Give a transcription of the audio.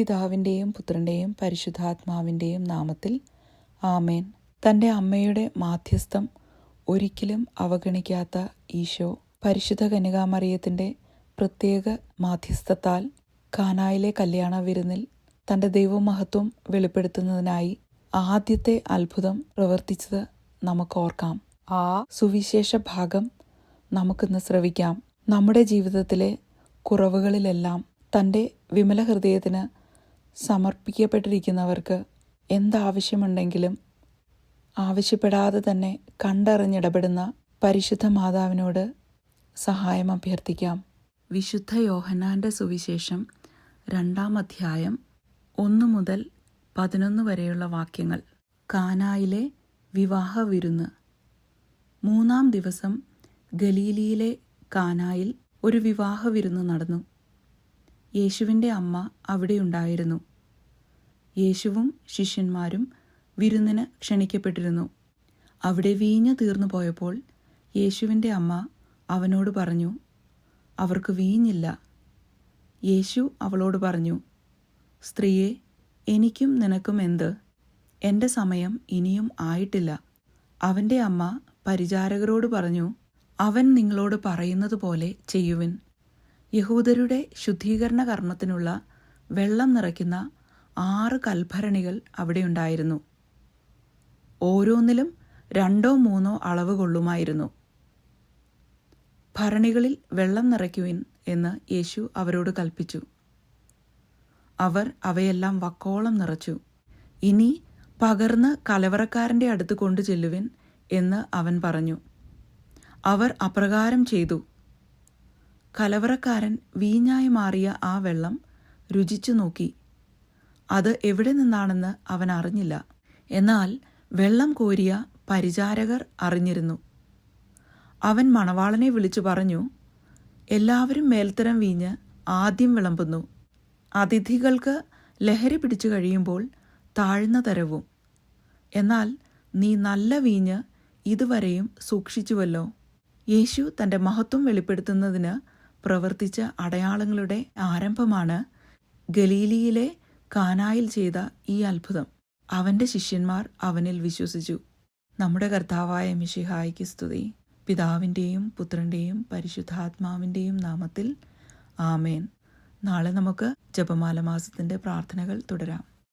പിതാവിന്റെയും പുത്രന്റെയും പരിശുദ്ധാത്മാവിന്റെയും നാമത്തിൽ ആമേൻ. തന്റെ അമ്മയുടെ മാധ്യസ്ഥം ഒരിക്കലും അവഗണിക്കാത്ത ഈശോ പരിശുദ്ധ കന്യകാമറിയത്തിന്റെ പ്രത്യേക മാധ്യസ്ഥത്താൽ കാനായിലെ കല്യാണ വിരുന്നിൽ തന്റെ ദൈവമഹത്വം വെളിപ്പെടുത്തുന്നതിനായി ആദ്യത്തെ അത്ഭുതം പ്രവർത്തിച്ചത് നമുക്കോർക്കാം ആ സുവിശേഷ ഭാഗം നമുക്കിന്ന് ശ്രവിക്കാം. നമ്മുടെ ജീവിതത്തിലെ കുറവുകളിലെല്ലാം തന്റെ വിമല ഹൃദയത്തിന് സമർപ്പിക്കപ്പെട്ടിരിക്കുന്നവർക്ക് എന്താവശ്യമുണ്ടെങ്കിലും ആവശ്യപ്പെടാതെ തന്നെ കണ്ടറിഞ്ഞിടപെടുന്ന പരിശുദ്ധ മാതാവിനോട് സഹായം അഭ്യർത്ഥിക്കാം. വിശുദ്ധ യോഹന്നാന്റെ സുവിശേഷം രണ്ടാം അധ്യായം ഒന്നു മുതൽ പതിനൊന്ന് വരെയുള്ള വാക്യങ്ങൾ. കാനായിലെ വിവാഹ വിരുന്ന്. മൂന്നാം ദിവസം ഗലീലിയിലെ കാനായിൽ ഒരു വിവാഹ വിരുന്ന് നടന്നു. യേശുവിന്റെ അമ്മ അവിടെയുണ്ടായിരുന്നു യേശുവും ശിഷ്യന്മാരും വിരുന്നിന് ക്ഷണിക്കപ്പെട്ടിരുന്നു. അവിടെ വീഞ്ഞ് തീർന്നു പോയപ്പോൾ യേശുവിന്റെ അമ്മ അവനോട് പറഞ്ഞു അവർക്ക് വീഞ്ഞില്ല. യേശു അവളോട് പറഞ്ഞു സ്ത്രീയെ എനിക്കും നിനക്കും എന്ത്? എന്റെ സമയം ഇനിയും ആയിട്ടില്ല. അവന്റെ അമ്മ പരിചാരകരോട് പറഞ്ഞു അവൻ നിങ്ങളോട് പറയുന്നത് പോലെ ചെയ്യുവിൻ. യഹൂദരുടെ ശുദ്ധീകരണ കർമ്മത്തിനുള്ള വെള്ളം നിറയ്ക്കുന്ന ആറ് കൽഭരണികൾ അവിടെയുണ്ടായിരുന്നു. ഓരോന്നിലും രണ്ടോ മൂന്നോ അളവ് കൊള്ളുമായിരുന്നു. ഭരണികളിൽ വെള്ളം നിറയ്ക്കുവിൻ എന്ന് യേശു അവരോട് കൽപ്പിച്ചു. അവർ അവയെല്ലാം വക്കോളം നിറച്ചു. ഇനി പകർന്ന് കലവറക്കാരന്റെ അടുത്ത് കൊണ്ടു ചെല്ലുവിൻ എന്ന് അവൻ പറഞ്ഞു. അവർ അപ്രകാരം ചെയ്തു. കലവറക്കാരൻ വീഞ്ഞായി മാറിയ ആ വെള്ളം രുചിച്ചു നോക്കി. അത് എവിടെ നിന്നാണെന്ന് അവൻ അറിഞ്ഞില്ല. എന്നാൽ വെള്ളം കോരിയ പരിചാരകർ അറിഞ്ഞിരുന്നു. അവൻ മണവാളനെ വിളിച്ചു പറഞ്ഞു എല്ലാവരും മേൽത്തരം വീഞ്ഞ് ആദ്യം വിളമ്പുന്നു. അതിഥികൾക്ക് ലഹരി പിടിച്ചു കഴിയുമ്പോൾ താഴ്ന്ന തരവും. എന്നാൽ നീ നല്ല വീഞ്ഞ് ഇതുവരെയും സൂക്ഷിച്ചുവല്ലോ. യേശു തന്റെ മഹത്വം വെളിപ്പെടുത്തുന്നതിന് പ്രവർത്തിച്ച അടയാളങ്ങളുടെ ആരംഭമാണ് ഗലീലിയിലെ കാനായിൽ ചെയ്ത ഈ അത്ഭുതം അവന്റെ ശിഷ്യന്മാർ അവനിൽ വിശ്വസിച്ചു. നമ്മുടെ കർത്താവായ മിഷിഹായ്ക്ക് സ്തുതി. പിതാവിന്റെയും പുത്രന്റെയും പരിശുദ്ധാത്മാവിന്റെയും നാമത്തിൽ ആമേൻ. നാളെ നമുക്ക് ജപമാല മാസത്തിന്റെ പ്രാർത്ഥനകൾ തുടരാം.